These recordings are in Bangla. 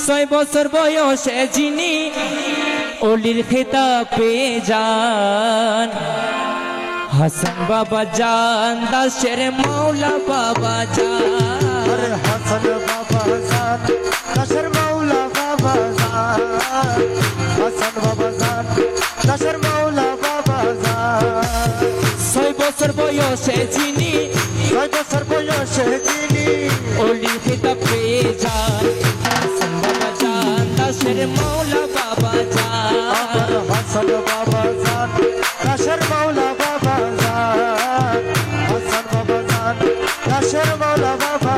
ছয় বছর বয়সে যিনি অলির খেতা পেয়ে যান। হাসান বাবা জান দাসের মৌলা বাবা জান আরে হাসান বাবা জান দাসের মাওলা বাবা জান হাসান বাবা জান দাসের মাওলা বাবা জান ছয় বছর বয়সে যিনি ছয় বছর বয়সে যিনি অলির খেতা পেয়ে যান। মাওলা বাবা জান হাসান বাবা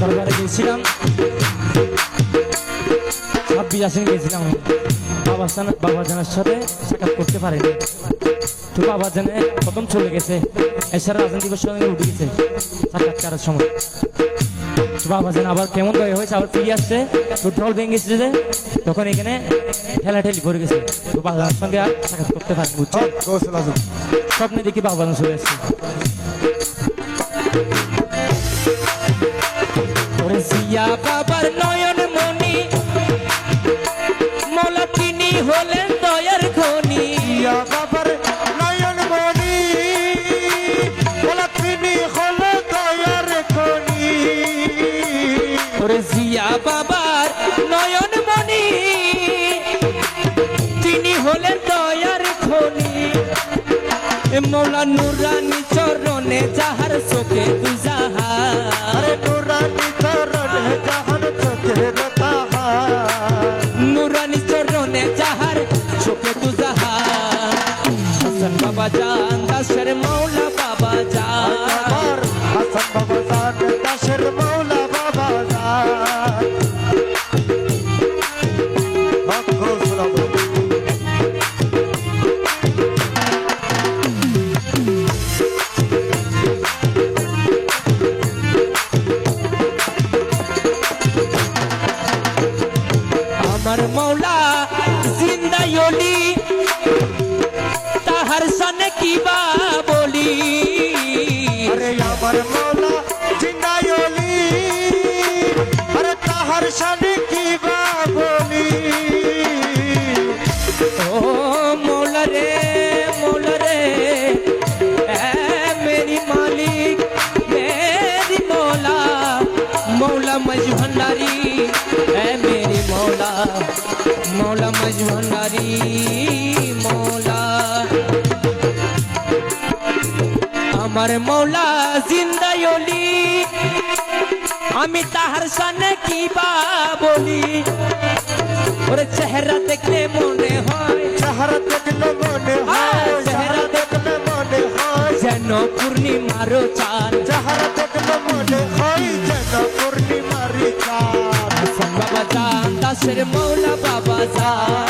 দরবারে গেছিলাম ছাব্বিশ আসেন গেছিলাম। বাবা বাবা জানার সাথে সাক্ষাৎ করতে পারিনি। তো বাবা জানে প্রথম চলে গেছে। এছাড়া রাজন সঙ্গে উঠে গেছে সাক্ষাৎকারের সময়। তো বাবা জান আবার কেমন দয়া হয়েছে আবার ফিরে আসছে। তো ঢল ভেঙে গেছে যে তখন এখানে ঠেলাঠেলি করে গেছে। তো বাবা জানার সঙ্গে আর সাক্ষাৎ করতে পারিনি বুঝছে? গোসল স্বপ্নে দেখি বাবা জান চলে আসছে। বাবার নয়ন হলেন দয়ার খনি মৌলা নুরানি চরণে যাহার চোখে দুজাহার। নুরানি চরণ চোখের তাহার নুরানি চরণে যাহার চোখে দুজাহার। হাসান বাবা জান দাসের মৌলা বাবা জান। হাসান বাবা জান দাসের তাহার সানে কি বা বলি? আরে আমার মৌলা জিন্দায়লি আরে তাহার সানে কি বা বলি? ও মৌলা রে মৌলা রে মেরি মালিক মেরি মৌলা মৌলা মজ ভंडारी এ মেরি মৌলা মৌলা মজ আমার মৌলা জিন্দায়লি আমি তাহার সানে কি বা বলি? ওরে চেহারা দেখলে মনে হয় চেহারা দেখলে মনে হয় চেহারা দেখলে মনে হয়। যেন পূর্ণিমারও চাঁদ। চেহারা দেখলে মনে হয় যেন পূর্ণিমারি চাঁদ। বাবা চান দাসের মৌলা বাবা চান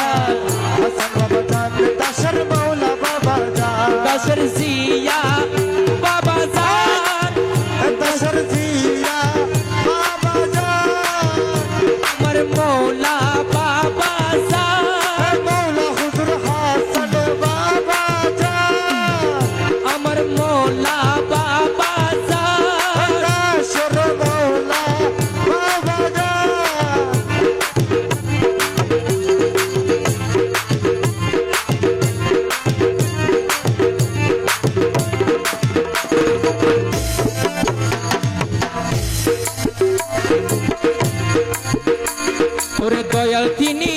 ওরে দয়াল তিনি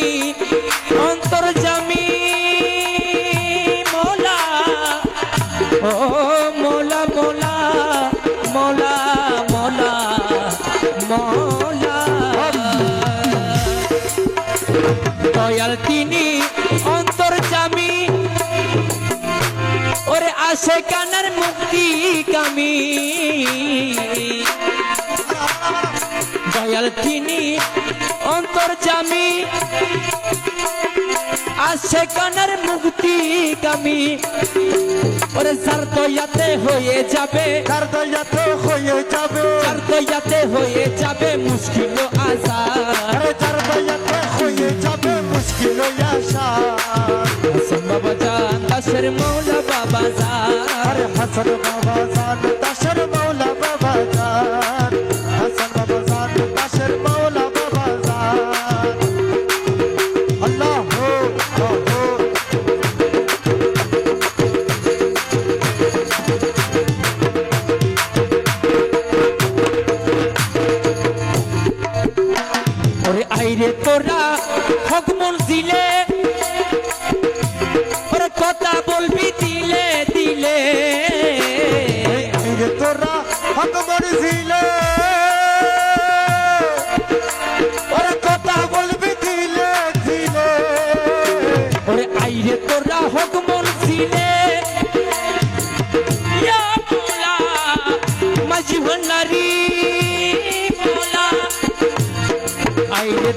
অন্তর জামি মোলা। ও মোলা মোলা মোলা মোলা মোলা। দয়াল তিনি অন্তর জামি। ওরে আসে কানার মুক্তি কামি। দয়াল তিনি অন্তর জামি। আসে কানার মুক্তি কামি ওরে সার দয়াতে হয়ে যাবে। তার দয়াতে হয়ে যাবে। সার দয়াতে হয়ে যাবে মুশকিল আসা আরে তার দয়াতে হয়ে যাবে মুশকিল আশা। হাসান বাবা জান দাসের মৌলা বাবা জান। হাসান বাবা জান। ওরে আইরে তোরা হকমন দিলে ওরে কথা বলবি দিলে দিলে। যে তোরা হক মরজিলে ওরে কথা বলবি দিলে দিলে। ওরে আইরে তোরা হকমন দিলে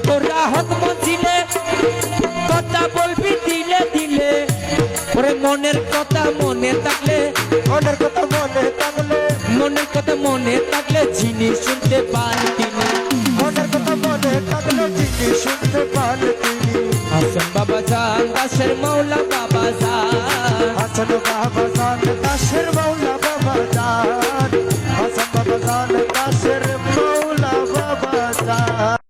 তোরা হকমন দিলে কথা বলবি দিলে দিলে। ওরে মনের কথা মনে থাকলে মনের কথা মনে থাকলে। মনের কথা মনে থাকলে জিনিস শুনতে পান তিনি। মনের কথা মনে থাকলে যিনি শুনতে পান তিনি। হাসান বাবা জান দাসের মৌলা বাবা জান হাসান বাবা জান দাসের মৌলা